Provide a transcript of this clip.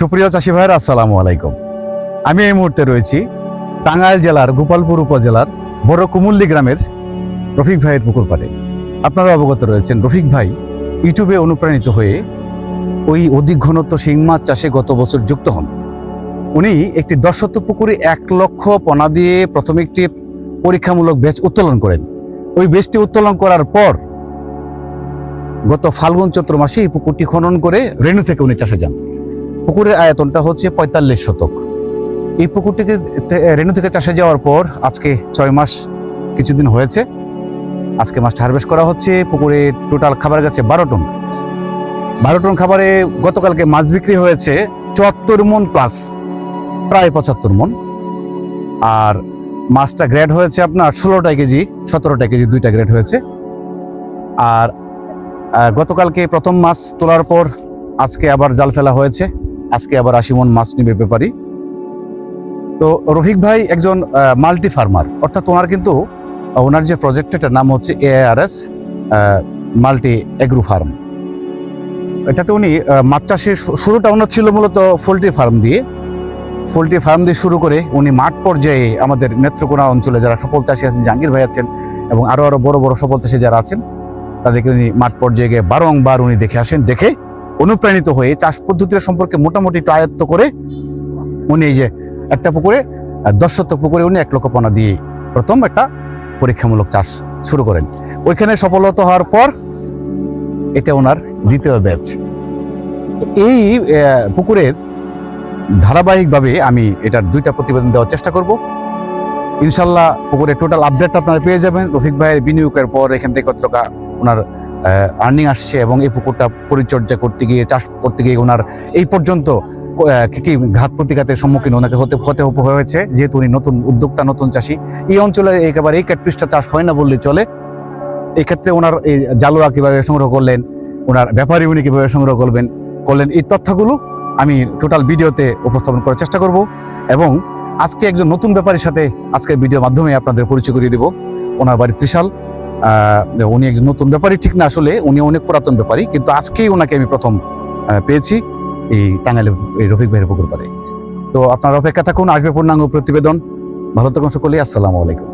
সুপ্রিয় চাষি ভাইয়ের, আসসালামু আলাইকুম। আমি এই মুহূর্তে রয়েছি টাঙ্গাইল জেলার গোপালপুর উপজেলার বড় কুমুল্লি গ্রামের রফিক ভাইয়ের পুকুর পাড়ে। আপনারা অবগত রয়েছেন, রফিক ভাই ইউটিউবে অনুপ্রাণিত হয়ে ওই অধিক ঘনত্ব শিং মাছ চাষে গত বছর যুক্ত হন। উনি একটি দশত পুকুরে এক লক্ষ পনা দিয়ে প্রথম একটি পরীক্ষামূলক বেচ উত্তোলন করেন। ওই বেচটি উত্তোলন করার পর গত ফাল্গুন চৈত্র মাসে এই পুকুরটি খনন করে রেণু থেকে উনি চাষে যান। পুকুরের আয়তনটা হচ্ছে পঁয়তাল্লিশ শতক। এই পুকুরটিকে রেণু থেকে চাষে যাওয়ার পর আজকে ছয় মাস কিছুদিন হয়েছে। আজকে মাছটা হারভেস্ট করা হচ্ছে, পুকুরে টোটাল খাবার গেছে বারো টন। বারো টন খাবারে গতকালকে মাছ বিক্রি হয়েছে চুয়াত্তর মন প্লাস প্রায় পঁচাত্তর মন। আর মাছটা গ্রেড হয়েছে আপনার ষোলোটা কেজি সতেরোটা কেজি, দুইটা গ্রেড হয়েছে। আর গতকালকে প্রথম মাছ তোলার পর আজকে আবার জাল ফেলা হয়েছে। আজকে আবার আশি মন মাছ নিবে ব্যাপারী। তো রফিক ভাই একজন মাল্টি ফার্মার অর্থাৎ ওনার কিন্তু ওনার যে প্রজেক্টটার নাম হচ্ছে এআরএস মাল্টি এগ্রো ফার্ম এটাতে উনি মাছ চাষের শুরুটা ওনার ছিল মূলত পোলট্রি ফার্ম দিয়ে। পোলট্রি ফার্ম দিয়ে শুরু করে উনি মাঠ পর্যায়ে আমাদের নেত্রকোনা অঞ্চলে যারা সফল চাষি আছেন, জাহাঙ্গীর ভাই আছেন, এবং আরও আরও বড় বড় সফল চাষি যারা আছেন, তাদেরকে উনি মাঠ পর্যায়ে গিয়ে বারংবার উনি দেখে আসেন, দেখে অনুপ্রাণিত হয়ে চাষ পদ্ধতির সম্পর্কে মোটামুটি একটু আয়ত্ত করে উনি এই যে একটা পুকুরে দশ শতক পুকুরে উনি এক লক্ষ পোনা দিয়ে প্রথম একটা পরীক্ষামূলক চাষ শুরু করেন। ওইখানে সফলতা হওয়ার পর এটা ওনার দ্বিতীয় ব্যাচ। এই পুকুরের ধারাবাহিকভাবে আমি এটার দুইটা প্রতিবেদন দেওয়ার চেষ্টা করব। ইনশাল্লাহ পুকুরের টোটাল আপডেট আপনারা পেয়ে যাবেন। রফিক ভাইয়ের বিনিয়োগের পর এখান থেকে কত টাকা ওনার আর্নিং আসছে এবং এই পুকুরটা পরিচর্যা করতে গিয়ে, চাষ করতে গিয়ে ওনার এই পর্যন্ত ক- ঘাত প্রতিঘাতের সম্মুখীন ওনাকে হতে হতে হয়েছে। যেহেতু উনি নতুন উদ্যোক্তা, নতুন চাষি, এই অঞ্চলে একেবারে এই ক্যাটপিসটা চাষ হয় না বললে চলে। এক্ষেত্রে ওনার এই জালুয়া কীভাবে সংগ্রহ করলেন, ওনার ব্যাপারী উনি কীভাবে সংগ্রহ করবেন, করলেন, এই তথ্যগুলো আমি টোটাল ভিডিওতে উপস্থাপন করার চেষ্টা করব। এবং আজকে একজন নতুন ব্যাপারীর সাথে আজকের ভিডিওর মাধ্যমে আপনাদের পরিচয় করিয়ে দেব। ওনার বাড়ি ত্রিশাল। উনি একজন নতুন ব্যাপারী, ঠিক না আসলে উনি অনেক পুরাতন ব্যাপারী, কিন্তু আজকেই ওনাকে আমি প্রথম পেয়েছি এই টাঙ্গাইলে এই রফিক ভাইয়ের পুকুর পাড়ে। তো আপনার অপেক্ষা থাকুন, আসবে পূর্ণাঙ্গ প্রতিবেদন। ভালো থাকুন সকলেই, আসসালামু আলাইকুম।